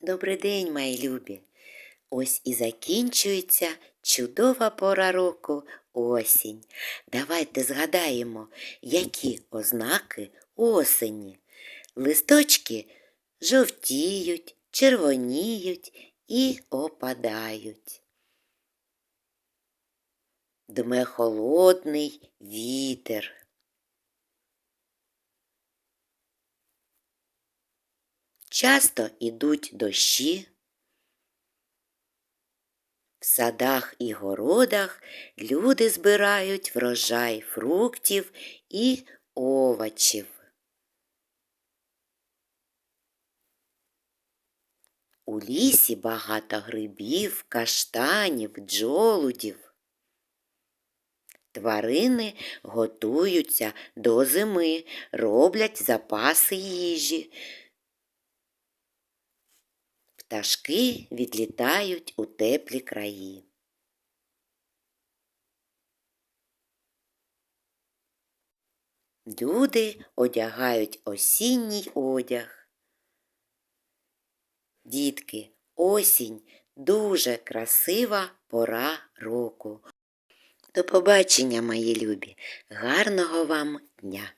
Добрий день, мої любі. Ось і закінчується чудова пора року осінь. Давайте згадаємо, які ознаки осені. Листочки жовтіють, червоніють і опадають. Дме холодний вітер. Часто ідуть дощі. В садах і городах люди збирають врожай фруктів і овочів. У лісі багато грибів, каштанів, джолудів. Тварини готуються до зими, роблять запаси їжі. Пташки відлітають у теплі краї. Люди одягають осінній одяг. Дітки, осінь дуже красива пора року. До побачення, мої любі, гарного вам дня!